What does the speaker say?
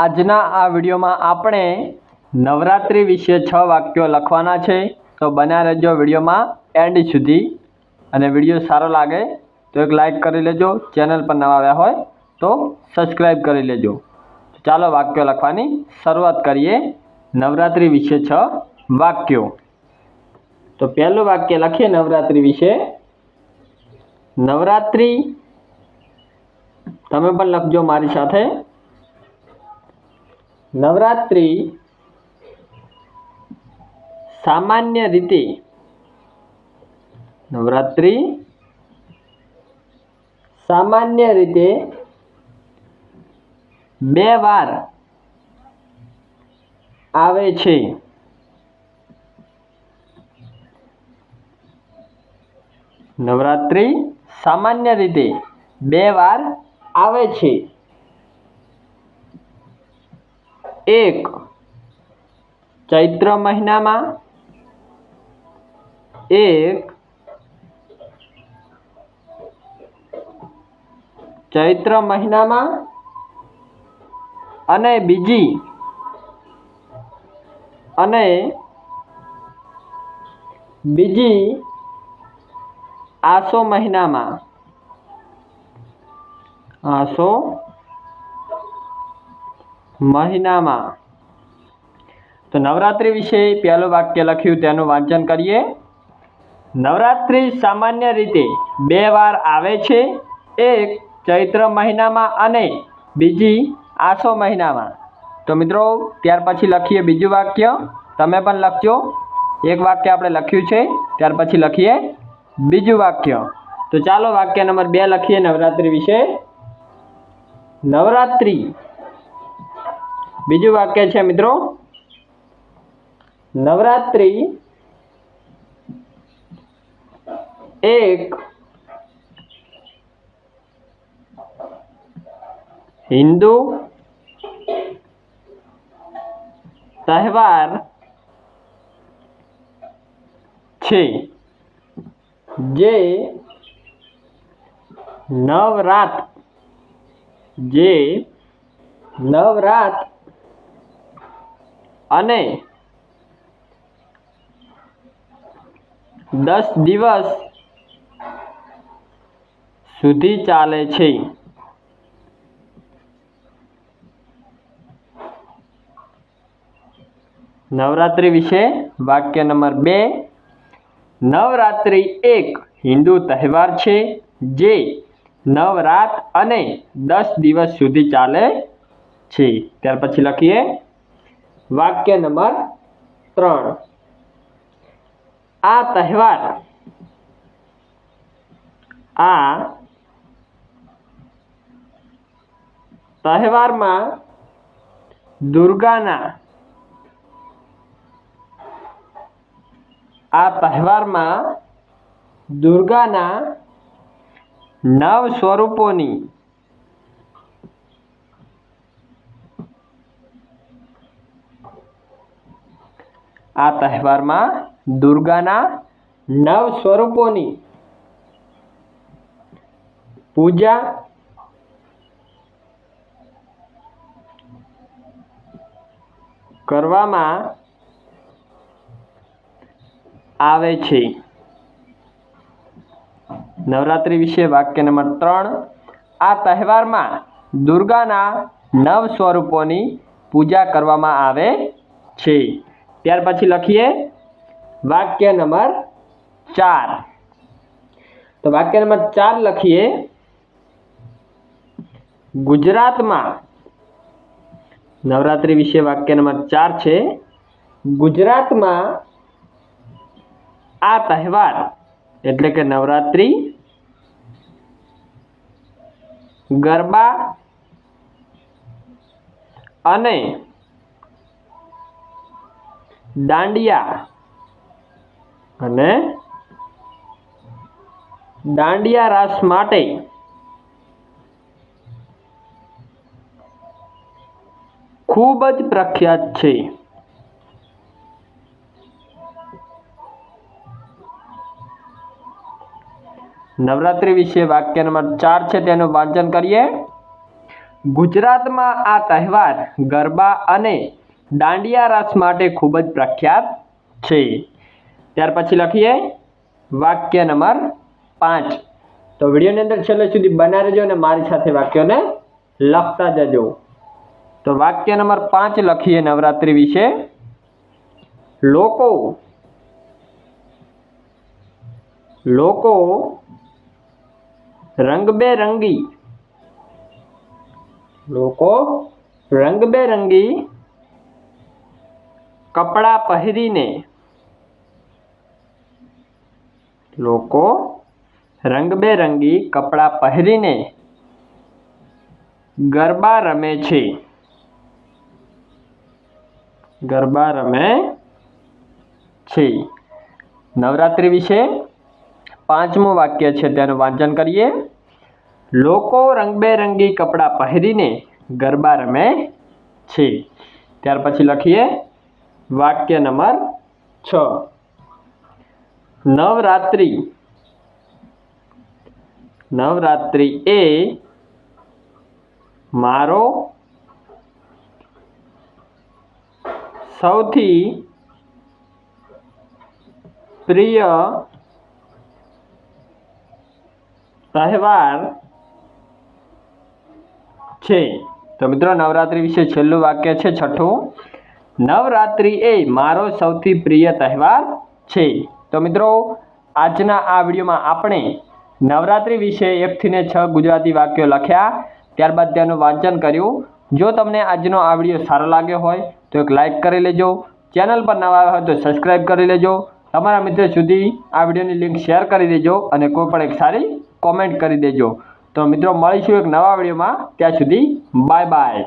આજના આ વિડીયોમાં આપણે નવરાત્રિ વિશે છ વાક્યો લખવાના છે. તો બન્યા રહેજો વિડીયોમાં એન્ડ સુધી. અને વીડિયો સારો લાગે તો એક લાઈક કરી લેજો. ચેનલ પર નવા આવ્યા હોય તો સબસ્ક્રાઈબ કરી લેજો. ચાલો વાક્યો લખવાની શરૂઆત કરીએ. નવરાત્રિ વિશે છ વાક્યો. તો પહેલું વાક્ય લખીએ નવરાત્રિ વિશે. નવરાત્રિ તમે પણ લખજો મારી સાથે. નવરાત્રિ સામાન્ય રીતે નવરાત્રિ સામાન્ય રીતે બે વાર આવે છે. નવરાત્રિ સામાન્ય રીતે બે વાર આવે છે. એક. ચૈત્ર મહિનામાં એક. ચૈત્ર મહિનામાં અને બીજી અને બીજી આસો મહિનામાં. આસો મહિનામાં. તો નવરાત્રિ વિશે પહેલું વાક્ય લખ્યું, તેનું વાંચન કરીએ. નવરાત્રિ સામાન્ય રીતે બે વાર આવે છે, એક ચૈત્ર મહિનામાં અને બીજી આસો મહિનામાં. તો મિત્રો, ત્યાર પછી લખીએ બીજું વાક્ય. તમે પણ લખજો. એક વાક્ય આપણે લખ્યું છે, ત્યાર પછી લખીએ બીજું વાક્ય. તો ચાલો વાક્ય નંબર બે લખીએ નવરાત્રિ વિશે. નવરાત્રિ બીજું વાક્ય છે મિત્રો. નવરાત્રિ એક હિન્દુ તહેવાર છે જે નવરાત જે નવરાત અને દસ દિવસ સુધી ચાલે છે. નવરાત્રિ વિશે વાક્ય નંબર બે. નવરાત્રિ એક હિન્દુ તહેવાર છે જે નવરાત અને દસ દિવસ સુધી ચાલે છે. ત્યાર પછી લખીએ. વાક્ય નંબર ત્રણ. આ તહેવાર આ તહેવારમાં દુર્ગાના આ તહેવારમાં દુર્ગાના નવ સ્વરૂપોની આ તહેવારમાં દુર્ગાના નવ સ્વરૂપોની પૂજા, કરવામાં આવે છે. નવરાત્રિ વિશે વાક્ય નંબર ત્રણ. આ તહેવારમાં દુર્ગાના નવ સ્વરૂપોની પૂજા કરવામાં આવે છે. ત્યાર પછી લખીએ વાક્ય નંબર ચાર. તો વાક્ય નંબર ચાર લખીએ. ગુજરાતમાં નવરાત્રિ વિશે વાક્ય નંબર ચાર છે. ગુજરાતમાં આ તહેવાર એટલે કે નવરાત્રિ ગરબા અને દાંડિયા. અને દાંડિયા રાસ માટે ખૂબ જ પ્રખ્યાત છે. નવરાત્રિ વિશે વાક્ય નંબર ચાર છે તેનું વાંચન કરીએ. ગુજરાતમાં આ તહેવાર ગરબા અને દાંડિયા રાસ માટે ખૂબ જ પ્રખ્યાત છે. ત્યાર પછી લખીએ વાક્ય નંબર પાંચ. તો વિડીયોની અંદર છેલ્લે સુધી બના રહેજો અને મારી સાથે વાક્યોને લખતા જજો. તો વાક્ય નંબર પાંચ લખીએ નવરાત્રિ વિશે. લોકો લોકો રંગબેરંગી લોકો રંગબેરંગી કપડાં પહેરીને લોકો રંગબેરંગી કપડાં પહેરીને ગરબા રમે છે. ગરબા રમે છે. નવરાત્રિ વિશે પાંચમું વાક્ય છે તેનું વાંચન કરીએ. લોકો રંગબેરંગી કપડાં પહેરીને ગરબા રમે છે. ત્યાર પછી લખીએ. વાક્ય નંબર છ. નવરાત્રિ. નવરાત્રિ એ મારો સૌથી પ્રિય તહેવાર છે. તો મિત્રો, નવરાત્રિ વિશે છેલ્લું વાક્ય છે, છઠ્ઠું. નવરાત્રિ એ મારો સૌથી પ્રિય તહેવાર છે. તો મિત્રો, આજના આ વિડીયોમાં આપણે નવરાત્રિ વિશે એકથી ને છ ગુજરાતી વાક્યો લખ્યા. ત્યારબાદ તેનું વાંચન કર્યું. જો તમને આજનો આ વીડિયો સારો લાગ્યો હોય, તો એક લાઇક કરી લેજો. ચેનલ પર નવા હોય તો સબસ્ક્રાઈબ કરી લેજો. તમારા મિત્રો સુધી આ વિડીયોની લિંક શેર કરી દેજો અને કોઈ પણ એક સારી કોમેન્ટ કરી દેજો. તો મિત્રો, મળીશું એક નવા વિડીયોમાં. ત્યાં સુધી બાય બાય.